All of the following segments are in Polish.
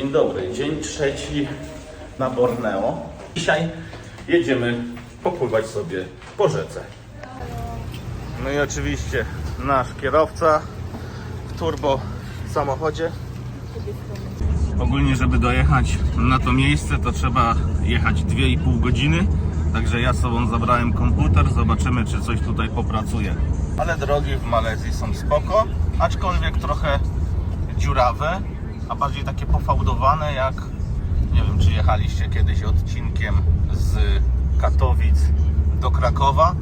Dzień dobry, dzień trzeci na Borneo. Dzisiaj jedziemy popływać sobie po rzece. No i oczywiście nasz kierowca w turbo samochodzie. Ogólnie, żeby dojechać na to miejsce, to trzeba jechać 2,5 godziny. Także ja sobą zabrałem komputer, zobaczymy, czy coś tutaj popracuje. Ale drogi w Malezji są spoko, aczkolwiek trochę dziurawe, a bardziej takie pofałdowane, jak nie wiem, czy jechaliście kiedyś odcinkiem z Katowic do Krakowa,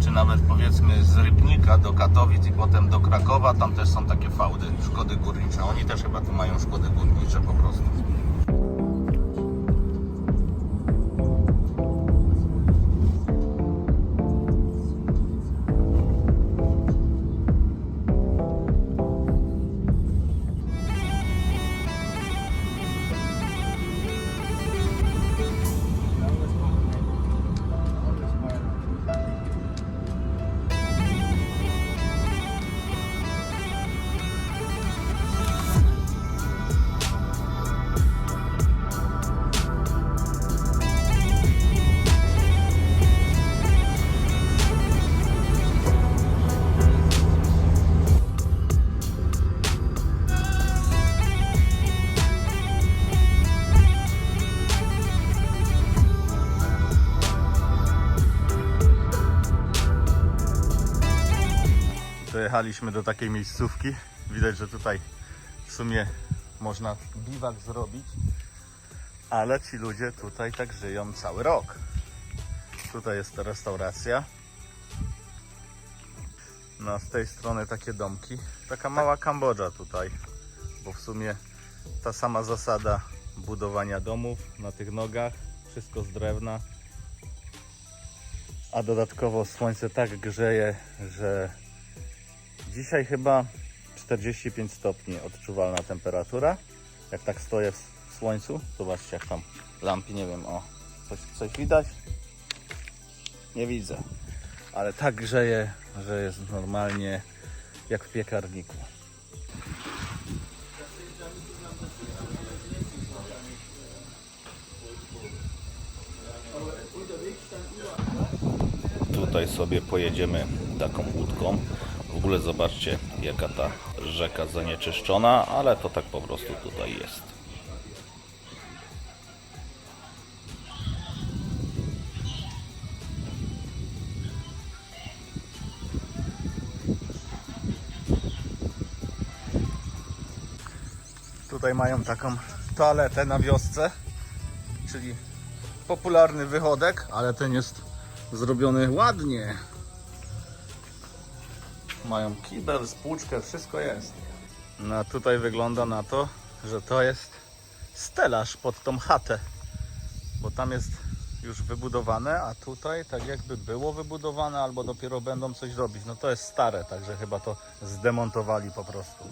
czy nawet powiedzmy z Rybnika do Katowic i potem do Krakowa. Tam też są takie fałdy, szkody górnicze. Oni też chyba tu mają szkody górnicze po prostu. Dojechaliśmy do takiej miejscówki. Widać, że tutaj w sumie można biwak zrobić, ale ci ludzie tutaj tak żyją cały rok. Tutaj jest ta restauracja. No, z tej strony takie domki. Taka mała Kambodża tutaj, bo w sumie ta sama zasada budowania domów na tych nogach, wszystko z drewna. A dodatkowo słońce tak grzeje, że Dzisiaj chyba 45 stopni odczuwalna temperatura. Jak tak stoję w słońcu, zobaczcie jak tam lampy, nie wiem, o, coś, coś widać? Nie widzę. Ale tak grzeje, że jest normalnie jak w piekarniku. Tutaj sobie pojedziemy taką łódką. Ogóle zobaczcie, jaka ta rzeka zanieczyszczona, ale to tak po prostu tutaj jest. Tutaj mają taką toaletę na wiosce, czyli popularny wychodek, ale ten jest zrobiony ładnie. Mają kibel, spłuczkę, wszystko jest. No a tutaj wygląda na to, że to jest stelaż pod tą chatę. Bo tam jest już wybudowane, a tutaj tak jakby było wybudowane, albo dopiero będą coś robić. No to jest stare, także chyba to zdemontowali po prostu.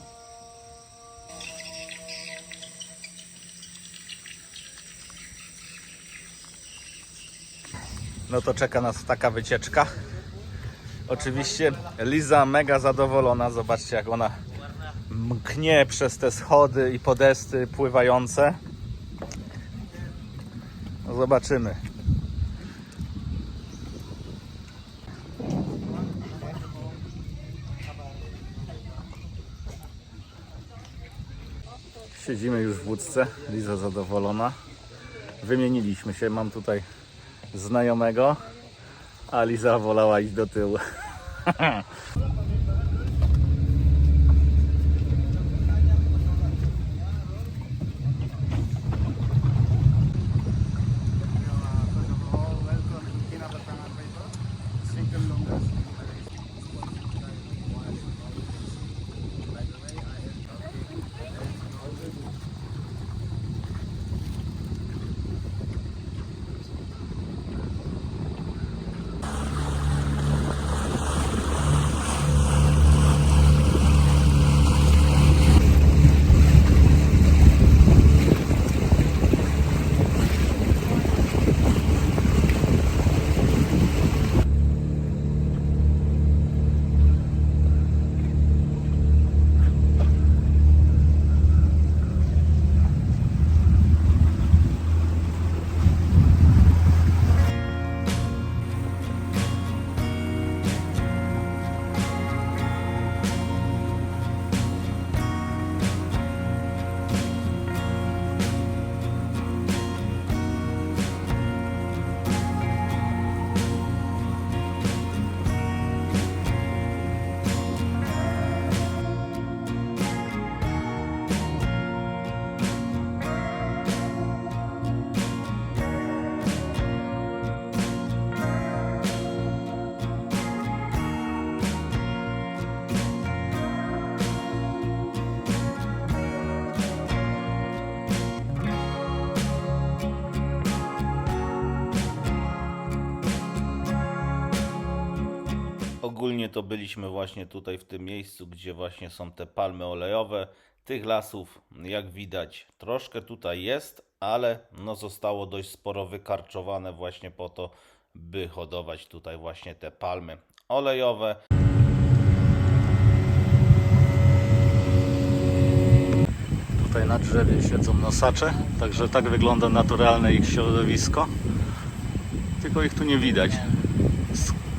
No to czeka nas taka wycieczka. Oczywiście Liza mega zadowolona. Zobaczcie jak ona mknie przez te schody i podesty pływające. Zobaczymy. Siedzimy już w łódce. Liza zadowolona. Wymieniliśmy się. Mam tutaj znajomego, a Liza wolała iść do tyłu. Ogólnie to byliśmy właśnie tutaj w tym miejscu, gdzie właśnie są te palmy olejowe. Tych lasów, jak widać, troszkę tutaj jest, ale no zostało dość sporo wykarczowane właśnie po to, by hodować tutaj właśnie te palmy olejowe. Tutaj na drzewie siedzą nosacze, także tak wygląda naturalne ich środowisko. Tylko ich tu nie widać.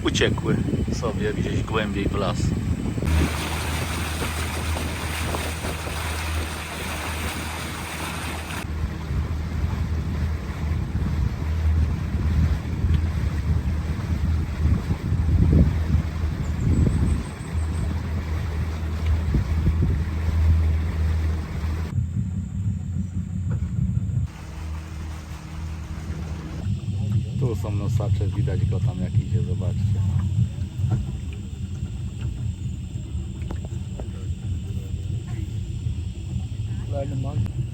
Uciekły sobie gdzieś głębiej w las. Tu są nosacze, widać go tam jak idzie, zobaczcie. Tam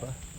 drugą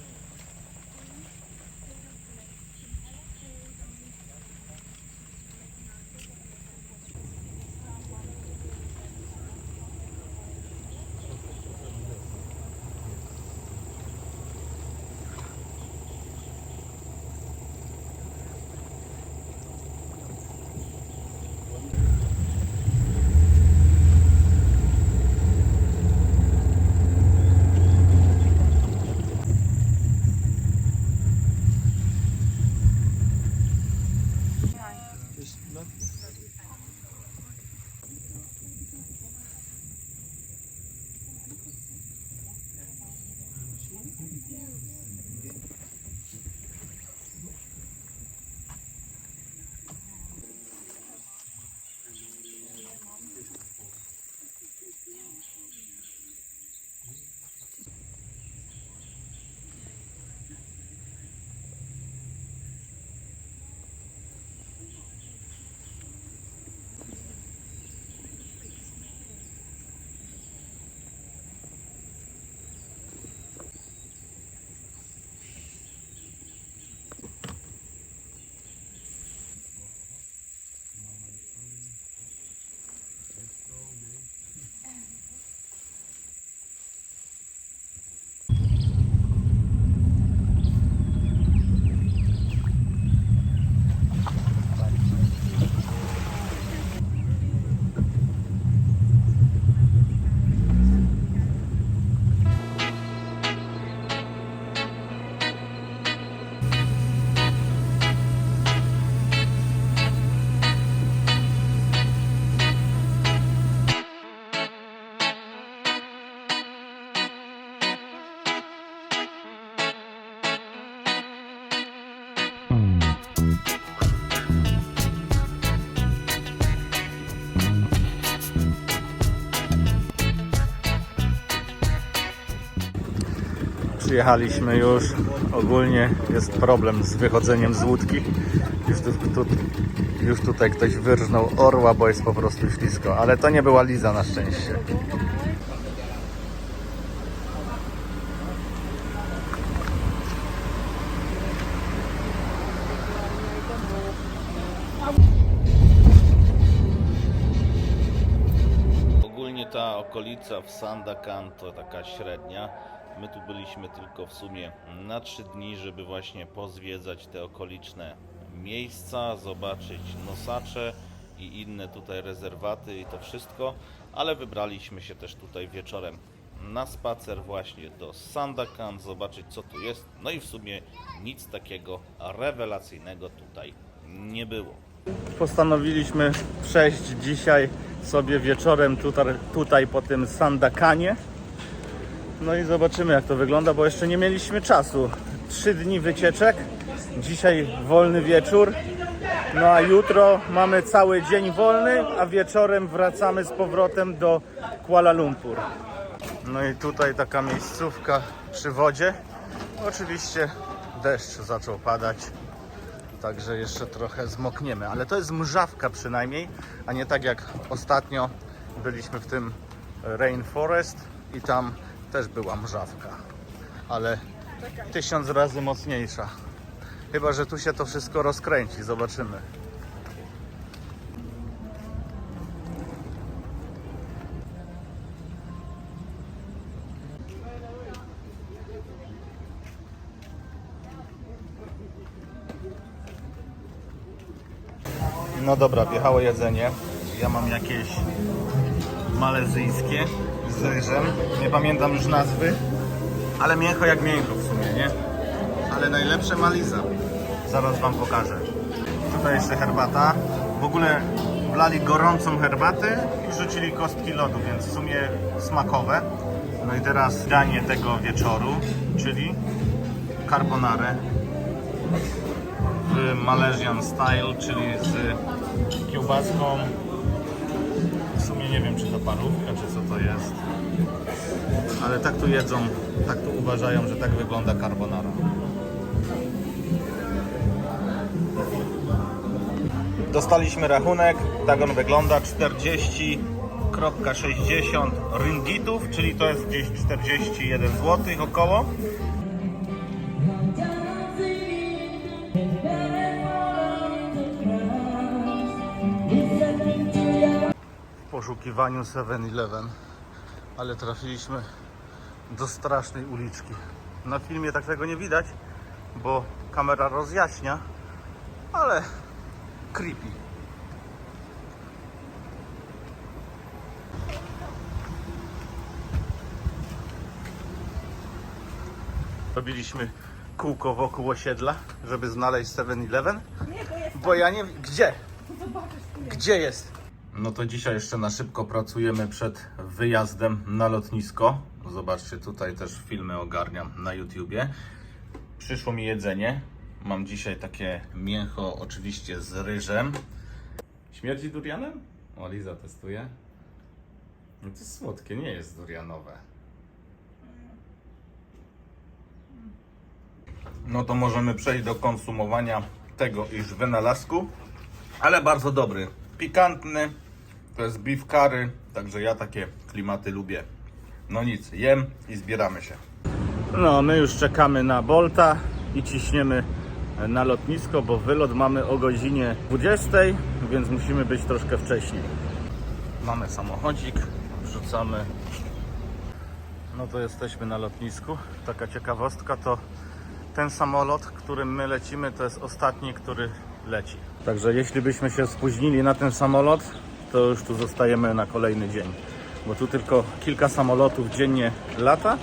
Przyjechaliśmy już. Ogólnie jest problem z wychodzeniem z łódki. Już, tu, tu, już tutaj ktoś wyrżnął orła, bo jest po prostu ślisko. Ale to nie była Liza na szczęście. ogólnie ta okolica w Sandakan to taka średnia. My tu byliśmy tylko w sumie na trzy dni, żeby właśnie pozwiedzać te okoliczne miejsca, zobaczyć nosacze i inne tutaj rezerwaty i to wszystko, ale wybraliśmy się też tutaj wieczorem na spacer właśnie do Sandakan, zobaczyć co tu jest. No i w sumie nic takiego rewelacyjnego tutaj nie było. Postanowiliśmy przejść dzisiaj sobie wieczorem tutaj, tutaj po tym Sandakanie. No i zobaczymy jak to wygląda, bo jeszcze nie mieliśmy czasu. Trzy dni wycieczek, dzisiaj wolny wieczór. No a jutro mamy cały dzień wolny, a wieczorem wracamy z powrotem do Kuala Lumpur. No i tutaj taka miejscówka przy wodzie. Oczywiście deszcz zaczął padać, także jeszcze trochę zmokniemy, ale to jest mrzawka przynajmniej, a nie tak jak ostatnio byliśmy w tym Rainforest i tam też była mrzawka, ale tysiąc razy mocniejsza. Chyba, że tu się to wszystko rozkręci, zobaczymy. No dobra, wjechało jedzenie. Ja mam jakieś malezyjskie z ryżem. Nie pamiętam już nazwy, ale mięcho jak mięcho w sumie, nie? Ale najlepsze maliza. Zaraz Wam pokażę. Tutaj jeszcze herbata. W ogóle wlali gorącą herbatę i rzucili kostki lodu, więc w sumie smakowe. No i teraz danie tego wieczoru, czyli carbonare w Malaysian style, czyli z kiełbaską. Sumie nie wiem, czy to parówka, czy co to jest. Ale tak tu jedzą, tak tu uważają, że tak wygląda carbonara. Dostaliśmy rachunek, tak on wygląda, 40,60 ringgitów, czyli to jest gdzieś 41 zł około. Poszukiwaniu 7-Eleven, ale trafiliśmy do strasznej uliczki. Na filmie tak tego nie widać, bo kamera rozjaśnia, ale creepy. Robiliśmy kółko wokół osiedla, żeby znaleźć 7-Eleven, bo ja nie... Gdzie? Gdzie jest? No to dzisiaj jeszcze na szybko pracujemy przed wyjazdem na lotnisko. Zobaczcie, tutaj też filmy ogarniam na YouTubie. Przyszło mi jedzenie. Mam dzisiaj takie mięcho, oczywiście z ryżem. Śmierdzi durianem? O, Liza testuje. No to jest słodkie, nie jest durianowe. No to możemy przejść do konsumowania tego iż wynalazku, ale bardzo dobry. Pikantny, to jest beef curry, także ja takie klimaty lubię. No nic, jem i zbieramy się. No, my już czekamy na Bolta i ciśniemy na lotnisko, bo wylot mamy o godzinie 20, więc musimy być troszkę wcześniej. Mamy samochodzik, wrzucamy. No to jesteśmy na lotnisku. Taka ciekawostka to ten samolot, którym my lecimy, to jest ostatni, który leci. Także jeśli byśmy się spóźnili na ten samolot, to już tu zostajemy na kolejny dzień. Bo tu tylko kilka samolotów dziennie lata,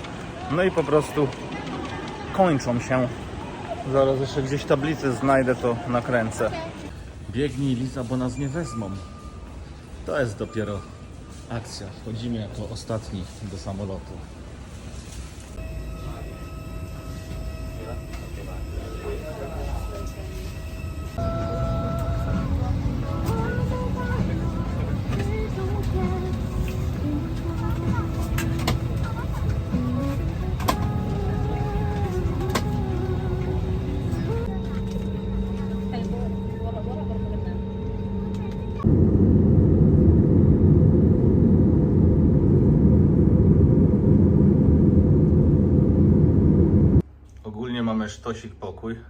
no i po prostu kończą się. Zaraz jeszcze gdzieś tablicę znajdę, to nakręcę. Biegnij Liza, bo nas nie wezmą. To jest dopiero akcja. Wchodzimy jako ostatni do samolotu.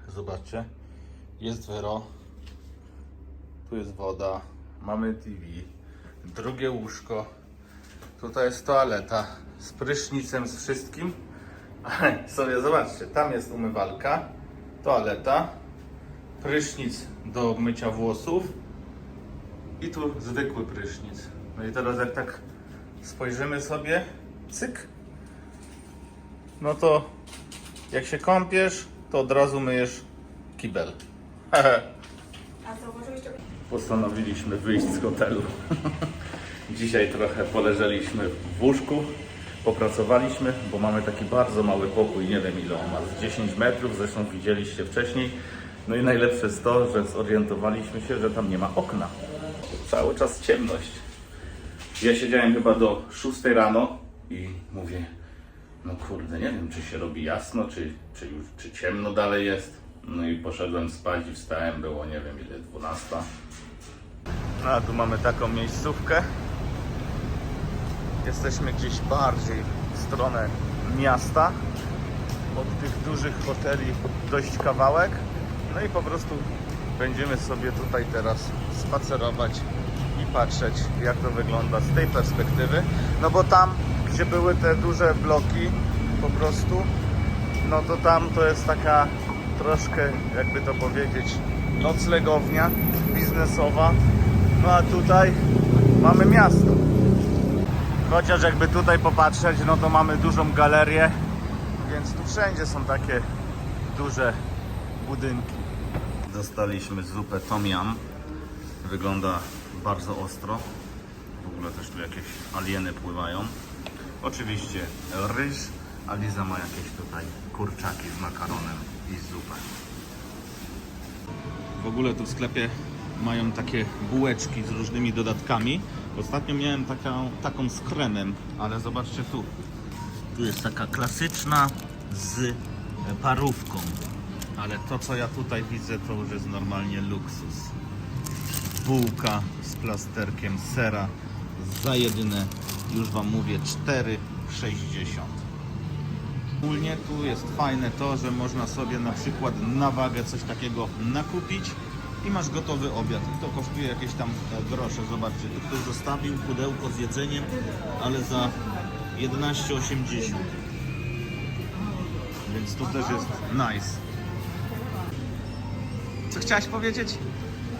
Zobaczcie. Jest wyro, tu jest woda, mamy TV, drugie łóżko, Tutaj jest toaleta. Z prysznicem, z wszystkim. Ale sobie zobaczcie, tam jest umywalka, toaleta, prysznic do mycia włosów i tu zwykły prysznic. No i teraz jak tak spojrzymy sobie, cyk, no to jak się kąpiesz, to od razu myjesz kibel. Postanowiliśmy wyjść z hotelu. Dzisiaj trochę poleżeliśmy w łóżku, popracowaliśmy, bo mamy taki bardzo mały pokój, nie wiem ile on ma, z 10 metrów, zresztą widzieliście wcześniej. No i najlepsze jest to, że zorientowaliśmy się, że tam nie ma okna. Cały czas ciemność. Ja siedziałem chyba do 6 rano i mówię, no kurde, nie wiem czy się robi jasno, czy, czy już czy ciemno dalej jest. No i poszedłem spać i wstałem, było nie wiem ile, 12. No a tu mamy taką miejscówkę. Jesteśmy gdzieś bardziej w stronę miasta. Od tych dużych hoteli dość kawałek. No i po prostu będziemy sobie tutaj teraz spacerować i patrzeć jak to wygląda z tej perspektywy. No bo tam, gdzie były te duże bloki po prostu, no to tam to jest taka troszkę, jakby to powiedzieć, noclegownia biznesowa. No a tutaj mamy miasto. Chociaż jakby tutaj popatrzeć, no to mamy dużą galerię, więc tu wszędzie są takie duże budynki. Dostaliśmy zupę tom yum. Wygląda bardzo ostro. W ogóle też tu jakieś alieny pływają. Oczywiście ryż, a Liza ma jakieś tutaj kurczaki z makaronem i zupę. W ogóle tu w sklepie mają takie bułeczki z różnymi dodatkami. Ostatnio miałem taką, taką z kremem, ale zobaczcie tu. Tu jest taka klasyczna z parówką. Ale to co ja tutaj widzę to już jest normalnie luksus. Bułka z plasterkiem sera za jedyne, już Wam mówię, 4,60. Ogólnie tu jest fajne to, że można sobie na przykład na wagę coś takiego nakupić i masz gotowy obiad. To kosztuje jakieś tam e, grosze. Zobaczcie, tu ktoś zostawił pudełko z jedzeniem, ale za 11,80. Więc tu też jest nice. Co chciałaś powiedzieć?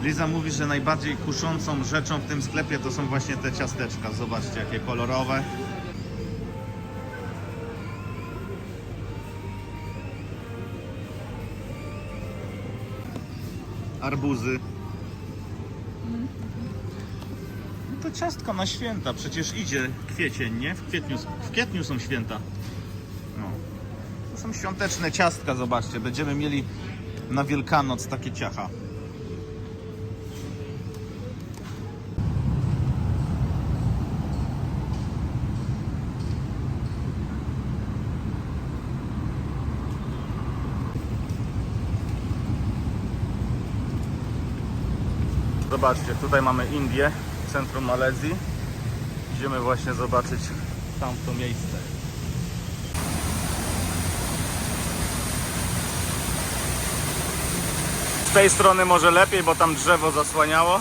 Liza mówi, że najbardziej kuszącą rzeczą w tym sklepie to są właśnie te ciasteczka. Zobaczcie, jakie kolorowe. arbuzy. No to ciastka na święta, przecież idzie kwiecień, nie? W kwietniu, w kwietniu są święta. No. To są świąteczne ciastka, zobaczcie. Będziemy mieli na Wielkanoc takie ciacha. Zobaczcie, tutaj mamy Indię, centrum Malezji. Idziemy właśnie zobaczyć tamto miejsce. Z tej strony może lepiej, bo tam drzewo zasłaniało.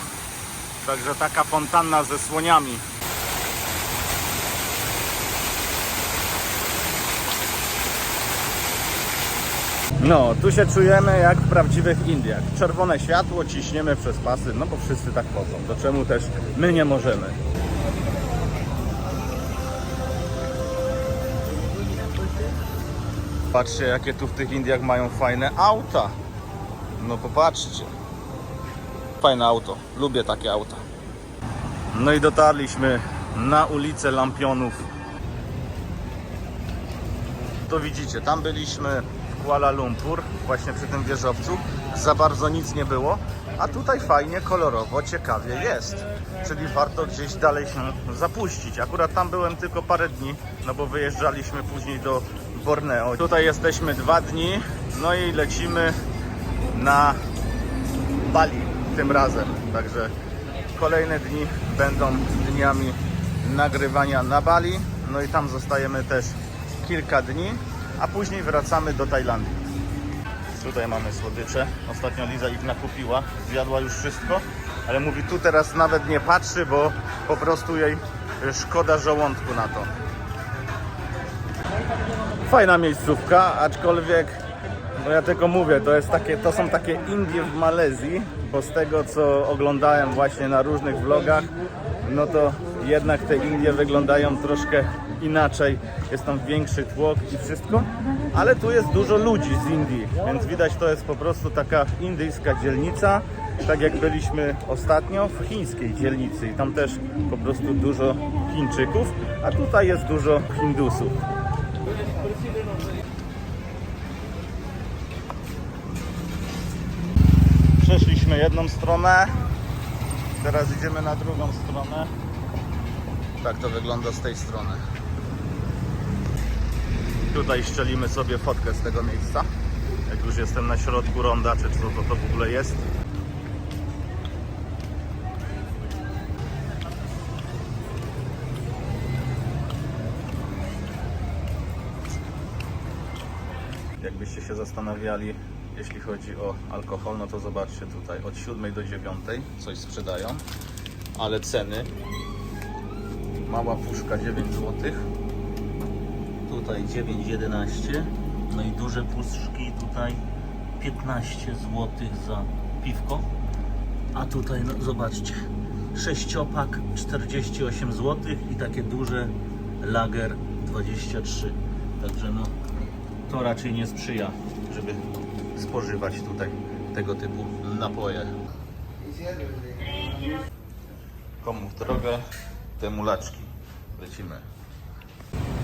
Także taka fontanna ze słoniami. No, tu się czujemy jak w prawdziwych Indiach. Czerwone światło, ciśniemy przez pasy, no bo wszyscy tak chodzą. To czemu też my nie możemy? Patrzcie, jakie tu w tych Indiach mają fajne auta. No popatrzcie. Fajne auto. Lubię takie auta. No i dotarliśmy na ulicę Lampionów. To widzicie, tam byliśmy Kuala Lumpur, właśnie przy tym wieżowcu. Za bardzo nic nie było, a tutaj fajnie, kolorowo, ciekawie jest. Czyli warto gdzieś dalej się zapuścić. Akurat tam byłem tylko parę dni, no bo wyjeżdżaliśmy później do Borneo. Tutaj jesteśmy dwa dni, no i lecimy na Bali tym razem. Także kolejne dni będą dniami nagrywania na Bali. No i tam zostajemy też kilka dni, a później wracamy do Tajlandii. Tutaj mamy słodycze. Ostatnio Liza ich nakupiła, zjadła już wszystko, ale mówi tu teraz nawet nie patrzy, bo po prostu jej szkoda żołądku na to. Fajna miejscówka, aczkolwiek, no ja tylko mówię, to, jest takie, to są takie Indie w Malezji, bo z tego co oglądałem właśnie na różnych vlogach, no to jednak te Indie wyglądają troszkę inaczej, jest tam większy tłok i wszystko, ale tu jest dużo ludzi z Indii, więc widać to jest po prostu taka indyjska dzielnica, tak jak byliśmy ostatnio w chińskiej dzielnicy i tam też po prostu dużo Chińczyków, a tutaj jest dużo Hindusów. Przeszliśmy jedną stronę, teraz idziemy na drugą stronę. Tak to wygląda z tej strony. Tutaj szczelimy sobie fotkę z tego miejsca. Jak już jestem na środku ronda, czy co to, to w ogóle jest. Jakbyście się zastanawiali, jeśli chodzi o alkohol, no to zobaczcie tutaj od 7 do 9 coś sprzedają, ale ceny mała puszka 9 zł, tutaj 9,11, no i duże puszki tutaj 15 zł za piwko, a tutaj no zobaczcie, sześciopak 48 zł i takie duże lager 23, także no to raczej nie sprzyja, żeby spożywać tutaj tego typu napoje. Komu w drogę, temu laczki. Lecimy.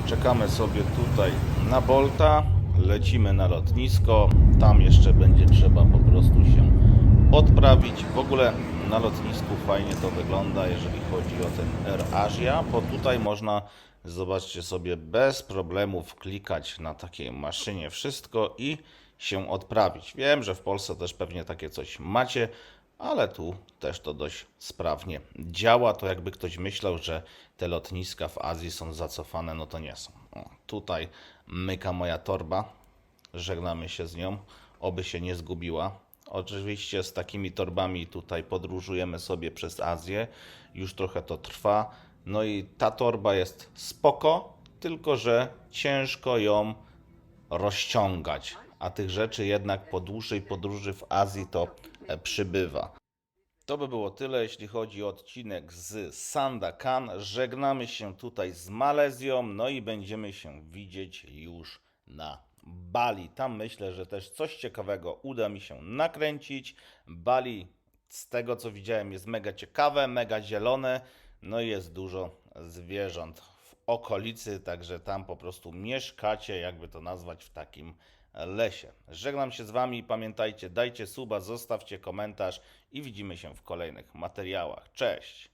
Czekamy sobie tutaj na Bolta, lecimy na lotnisko. Tam jeszcze będzie trzeba po prostu się odprawić. W ogóle na lotnisku fajnie to wygląda, jeżeli chodzi o ten Air Asia, bo tutaj można, zobaczcie sobie, bez problemów klikać na takiej maszynie wszystko i się odprawić. Wiem, że w Polsce też pewnie takie coś macie, ale tu też to dość sprawnie działa. To jakby ktoś myślał, że te lotniska w Azji są zacofane, no to nie są. O, tutaj myka moja torba, żegnamy się z nią, oby się nie zgubiła. Oczywiście z takimi torbami tutaj podróżujemy sobie przez Azję, już trochę to trwa. No i ta torba jest spoko, tylko że ciężko ją rozciągać, a tych rzeczy jednak po dłuższej podróży w Azji to przybywa. To by było tyle, jeśli chodzi o odcinek z Sandakan. Żegnamy się tutaj z Malezją, no i będziemy się widzieć już na Bali. Tam myślę, że też coś ciekawego uda mi się nakręcić. Bali, z tego co widziałem, jest mega ciekawe, mega zielone, no i jest dużo zwierząt w okolicy, także tam po prostu mieszkacie, jakby to nazwać, w takim lesie. Żegnam się z Wami, pamiętajcie, dajcie suba, zostawcie komentarz i widzimy się w kolejnych materiałach. Cześć!